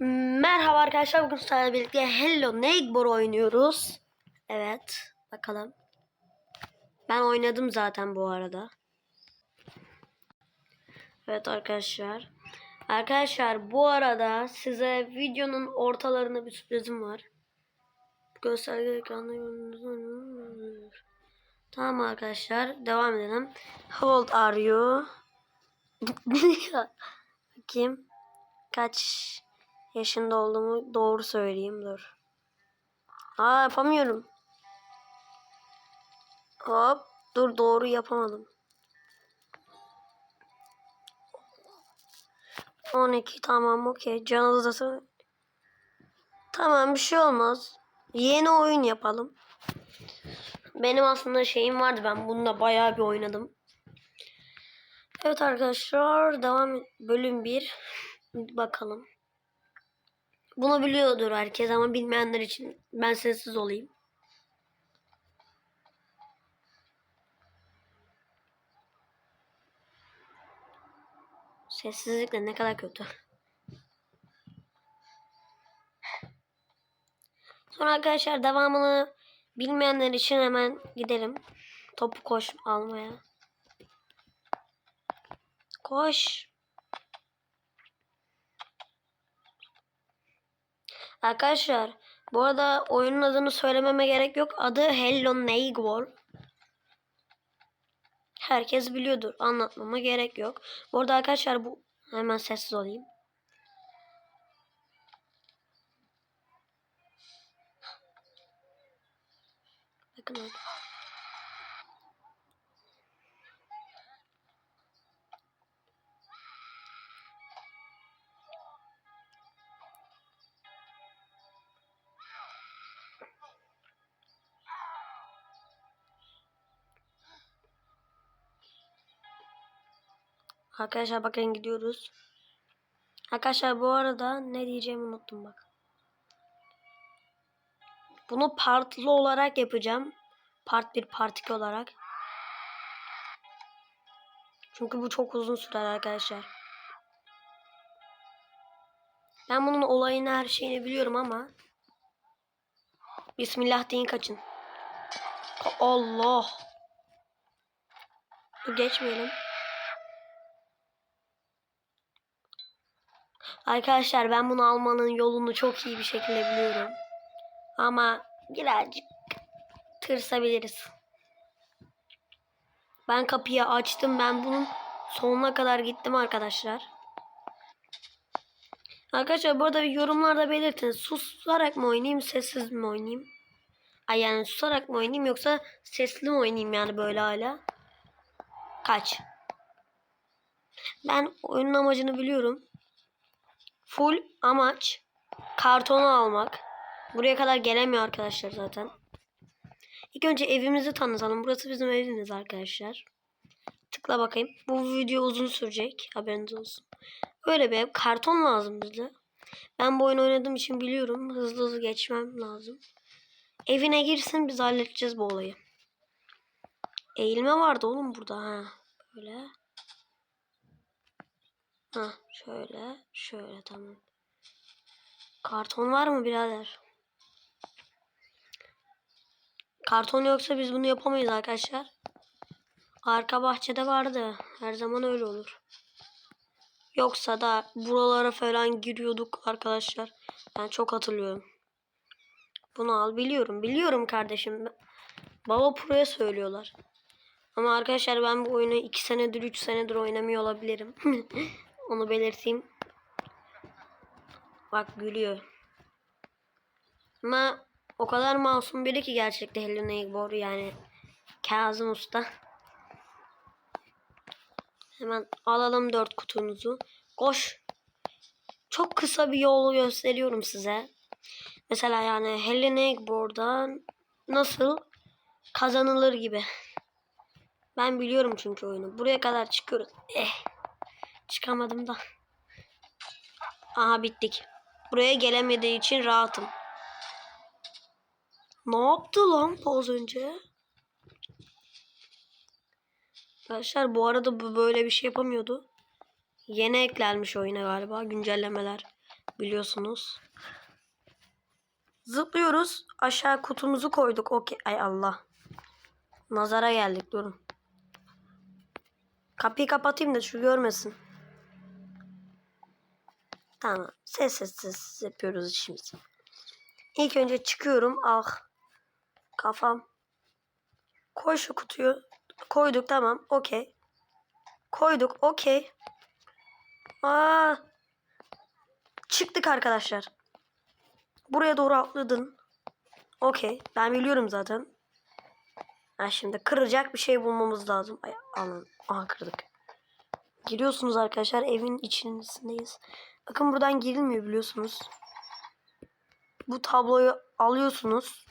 Merhaba arkadaşlar bugün sizlerle birlikte Hello Neighbor oynuyoruz. Evet bakalım. Ben oynadım zaten bu arada. Evet arkadaşlar. Arkadaşlar bu arada size videonun ortalarında bir sürprizim var. Gösterge ekranda gördüğünüz Tamam arkadaşlar devam edelim. How old are you? Bakayım. Kaç yaşında olduğumu doğru söyleyeyim dur. Aa yapamıyorum. Hop dur doğru yapamadım. 12 tamam okey. Can odası. Tamam bir şey olmaz. Yeni oyun yapalım. Benim aslında şeyim vardı ben bununla bayağı bir oynadım. Evet arkadaşlar devam bölüm 1 bakalım. Bunu biliyordur herkes ama bilmeyenler için ben sessiz olayım. Sessizlik de ne kadar kötü. Sonra arkadaşlar devamını bilmeyenler için hemen gidelim. Topu koş almaya. Koş. Arkadaşlar bu arada oyunun adını söylememe gerek yok. Adı Hello Neighbor. Herkes biliyordur. Anlatmama gerek yok. Bu arada arkadaşlar bu hemen sessiz olayım. Bakın orada. Arkadaşlar bakın gidiyoruz. Arkadaşlar bu arada ne diyeceğimi unuttum bak. Bunu partlı olarak yapacağım. Part 1, part 2 olarak. Çünkü bu çok uzun sürer arkadaşlar. Ben bunun olayını her şeyini biliyorum ama. Bismillah deyin kaçın. Allah. Dur geçmeyelim. Arkadaşlar ben bunu almanın yolunu çok iyi bir şekilde biliyorum. Ama birazcık tırsabiliriz. Ben kapıyı açtım. Ben bunun sonuna kadar gittim arkadaşlar. Arkadaşlar burada bir yorumlarda belirtin. Susarak mı oynayayım, sessiz mi oynayayım? Ay yani susarak mı oynayayım yoksa sesli mi oynayayım yani böyle hala? Kaç? Ben oyunun amacını biliyorum. Full amaç kartonu almak. Buraya kadar gelemiyor arkadaşlar zaten. İlk önce evimizi tanıtalım. Burası bizim evimiz arkadaşlar. Tıkla bakayım. Bu video uzun sürecek. Haberiniz olsun. Öyle bir ev. Karton lazım bize. Ben bu oyunu oynadığım için biliyorum. Hızlı hızlı geçmem lazım. Evine girsin biz halledeceğiz bu olayı. Eğilme vardı oğlum burada. Ha. Böyle. Ha şöyle. Şöyle tamam. Karton var mı birader? Karton yoksa biz bunu yapamayız arkadaşlar. Arka bahçede vardı. Her zaman öyle olur. Yoksa da buralara falan giriyorduk arkadaşlar. Ben çok hatırlıyorum. Bunu al biliyorum. Biliyorum kardeşim. Baba Pro'ya söylüyorlar. Ama arkadaşlar ben bu oyunu 2 senedir 3 senedir oynamıyor olabilirim. Onu belirteyim. Bak gülüyor. Ama o kadar masum biri ki gerçekten Hello Neighbor yani Kazım Usta. Hemen alalım dört kutunuzu. Koş. Çok kısa bir yolu gösteriyorum size. Mesela yani Hello Neighbor'dan nasıl kazanılır gibi. Ben biliyorum çünkü oyunu. Buraya kadar çıkıyoruz. Eh. Çıkamadım da. Aha bittik. Buraya gelemediği için rahatım. Ne yaptı lan az önce? Arkadaşlar bu arada böyle bir şey yapamıyordu. Yeni eklenmiş oyuna galiba güncellemeler. Biliyorsunuz. Zıplıyoruz. Aşağı kutumuzu koyduk. Okey. Ay Allah. Nazara geldik. Durun. Kapıyı kapatayım da şu görmesin. Tamam. Sessiz sessiz yapıyoruz işimizi. İlk önce çıkıyorum. Ah. Kafam. Koy şu kutuyu. Koyduk tamam. Okey. Koyduk. Okey. Aa. Çıktık arkadaşlar. Buraya doğru atladın. Okey. Ben biliyorum zaten. Ha şimdi kıracak bir şey bulmamız lazım. Ay alın. Aha kırdık. Giriyorsunuz arkadaşlar. Evin içerisindeyiz. Bakın buradan girilmiyor biliyorsunuz. Bu tabloyu alıyorsunuz.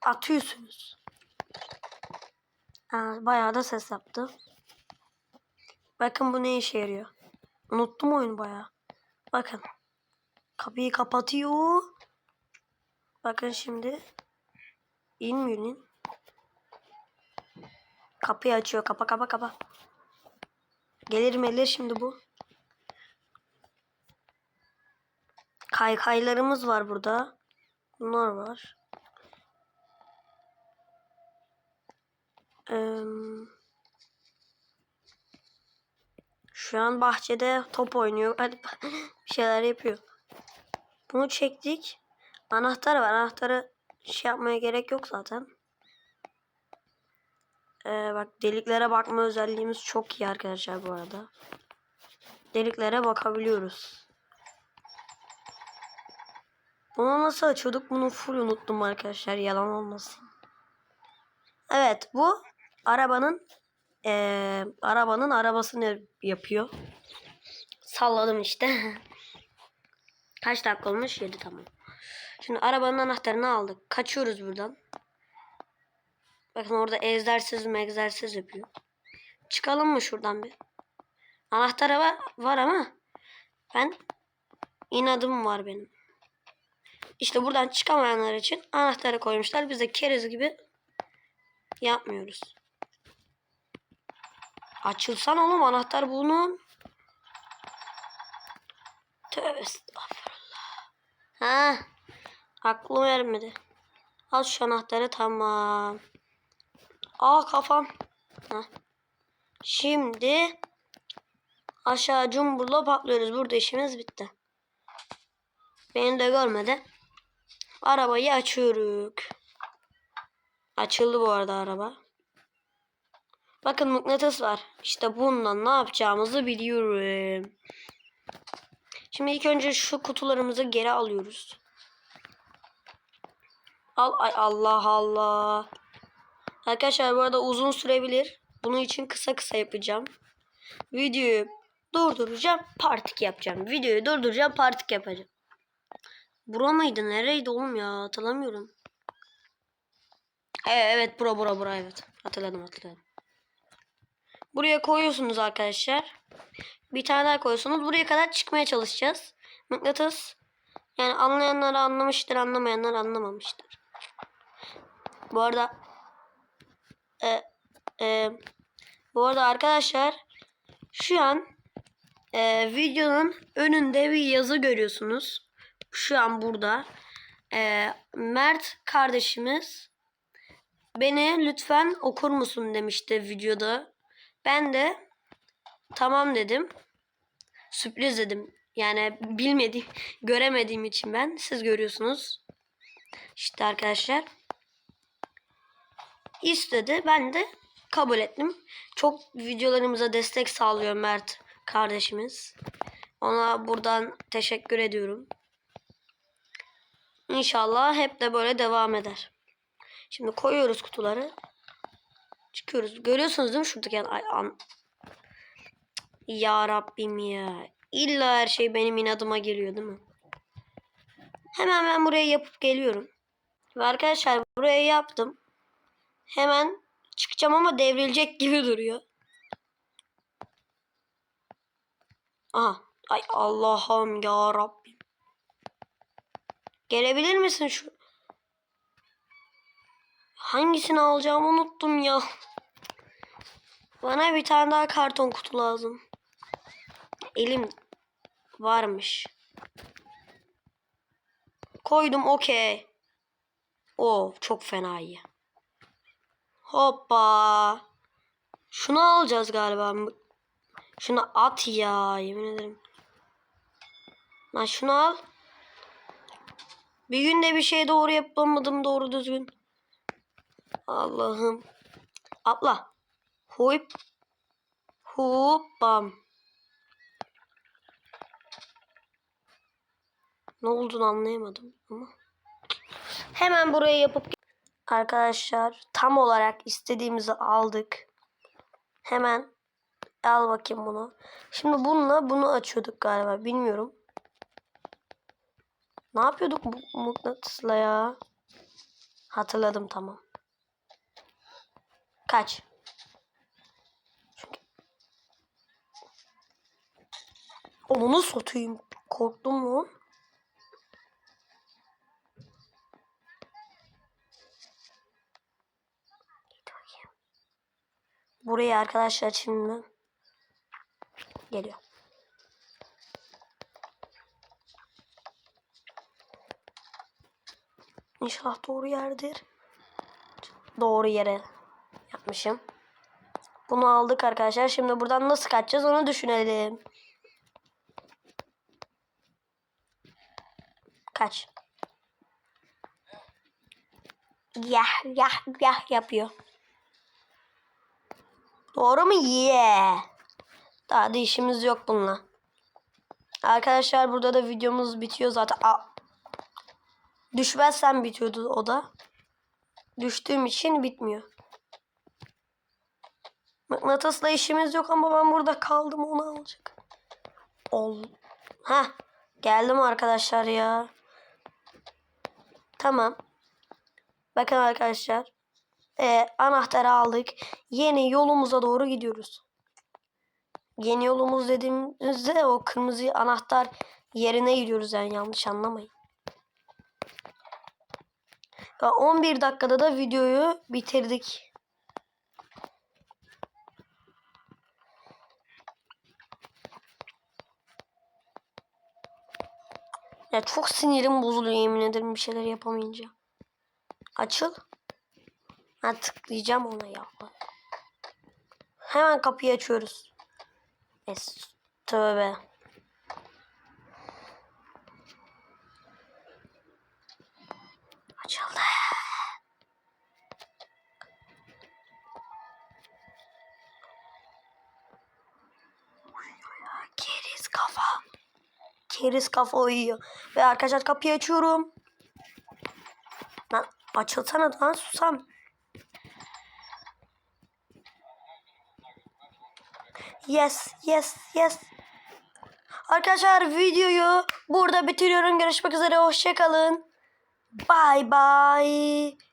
Atıyorsunuz. Ha, bayağı da ses yaptı. Bakın bu ne işe yarıyor. Unuttum oyunu bayağı. Bakın. Kapıyı kapatıyor. Bakın şimdi. İnmiyor lan. Kapıyı açıyor. Kapa kapa kapa. Gelir melir şimdi bu. Kaykaylarımız var burada. Bunlar var. Şu an bahçede top oynuyor. Hadi bir şeyler yapıyor. Bunu çektik. Anahtar var. Anahtarı şey yapmaya gerek yok zaten. Ee, bak deliklere bakma özelliğimiz çok iyi arkadaşlar bu arada. Deliklere bakabiliyoruz. Bunu nasıl açıyorduk? Bunu full unuttum arkadaşlar. Yalan olmasın. Evet bu arabanın eee, arabanın arabasını yapıyor. Salladım işte. Kaç dakika olmuş? 7 tamam. Şimdi arabanın anahtarını aldık. Kaçıyoruz buradan. Bakın orada egzersiz egzersiz yapıyor. Çıkalım mı şuradan bir? Anahtarı var, var ama ben inadım var benim. İşte buradan çıkamayanlar için anahtarı koymuşlar. Biz de keriz gibi yapmıyoruz. Açılsan oğlum anahtar bunun. Tövbe estağfurullah. Ha, aklım ermedi. Al şu anahtarı tamam. Aa kafam. Ha. Şimdi aşağı cumburla patlıyoruz. Burada işimiz bitti. Beni de görmedi. Arabayı açıyoruz. Açıldı bu arada araba. Bakın mıknatıs var. İşte bundan ne yapacağımızı biliyorum. Şimdi ilk önce şu kutularımızı geri alıyoruz. Al ay Allah Allah. Arkadaşlar bu arada uzun sürebilir. Bunun için kısa kısa yapacağım. Videoyu durduracağım. Part 2 yapacağım. Videoyu durduracağım. Part 2 yapacağım. Bura mıydı? Nereydi oğlum ya? Hatırlamıyorum. Evet, evet bura bura bura evet. Hatırladım hatırladım. Buraya koyuyorsunuz arkadaşlar. Bir tane daha koyuyorsunuz. Buraya kadar çıkmaya çalışacağız. Mıknatıs. Yani anlayanlar anlamıştır, anlamayanlar anlamamıştır. Bu arada e, e, bu arada arkadaşlar şu an e, videonun önünde bir yazı görüyorsunuz. Şu an burada. E, Mert kardeşimiz beni lütfen okur musun demişti videoda. Ben de tamam dedim. Sürpriz dedim. Yani bilmediğim, göremediğim için ben. Siz görüyorsunuz. İşte arkadaşlar. İstedi. Ben de kabul ettim. Çok videolarımıza destek sağlıyor Mert kardeşimiz. Ona buradan teşekkür ediyorum. İnşallah hep de böyle devam eder. Şimdi koyuyoruz kutuları. Çıkıyoruz. Görüyorsunuz değil mi şuradaki yani, ay, an... Ya Rabbim ya. İlla her şey benim inadıma geliyor değil mi? Hemen ben buraya yapıp geliyorum. Ve arkadaşlar buraya yaptım. Hemen çıkacağım ama devrilecek gibi duruyor. Aha. Ay Allah'ım ya Rabbim. Gelebilir misin şu? Hangisini alacağımı unuttum ya. Bana bir tane daha karton kutu lazım. Elim varmış. Koydum okey. Oo çok fena iyi. Hoppa. Şunu alacağız galiba. Şunu at ya yemin ederim. Lan şunu al. Bir günde bir şey doğru yapamadım doğru düzgün. Allah'ım. Atla. Huyp. Hup bam. Ne olduğunu anlayamadım ama. Hemen burayı yapıp arkadaşlar tam olarak istediğimizi aldık. Hemen al bakayım bunu. Şimdi bununla bunu açıyorduk galiba bilmiyorum. Ne yapıyorduk mıknatısla ya? Hatırladım tamam. Kaç. Çünkü... Onu satayım. Korktum mu? Buraya arkadaşlar şimdi geliyor. İnşallah doğru yerdir. Doğru yere yapmışım. Bunu aldık arkadaşlar. Şimdi buradan nasıl kaçacağız onu düşünelim. Kaç. Yah yah yah yapıyor. Doğru mu? Yeah. Daha da işimiz yok bununla. Arkadaşlar burada da videomuz bitiyor zaten. Aa, düşmezsem bitiyordu o da. Düştüğüm için bitmiyor. Mıknatısla işimiz yok ama ben burada kaldım onu alacak. Ol. Ha, geldim arkadaşlar ya. Tamam. Bakın arkadaşlar. Ee, anahtarı aldık. Yeni yolumuza doğru gidiyoruz. Yeni yolumuz dediğimizde o kırmızı anahtar yerine gidiyoruz yani yanlış anlamayın. Ya 11 dakikada da videoyu bitirdik. Ya çok sinirim bozuluyor yemin ederim bir şeyler yapamayınca. Açıl. Ha tıklayacağım ona ya. Hemen kapıyı açıyoruz. Es tövbe. Keriz kafa uyuyor. Ve arkadaşlar kapıyı açıyorum. Lan açılsana lan susam. Yes, yes, yes. Arkadaşlar videoyu burada bitiriyorum. Görüşmek üzere. Hoşçakalın. Bye bye.